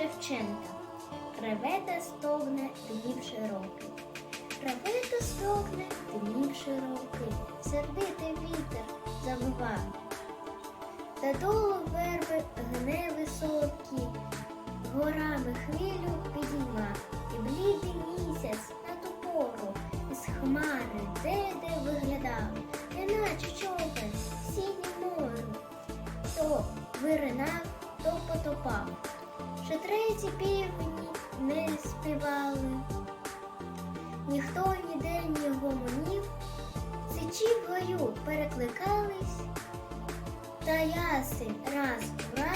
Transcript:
Шевченка. Реве стогне днів широкий. Реве стогне днів широкий. Сердитий вітер завива. Та долу верби гне високі, горами хвилю підійма, і блідий місяць на ту пору із хмари де-де виглядав, неначе човен сінь морю, то виринав, то потопав. Ще треті півні не співали, ніхто ніде не гомонів, сичі в гаю перекликались, та ясень раз-два.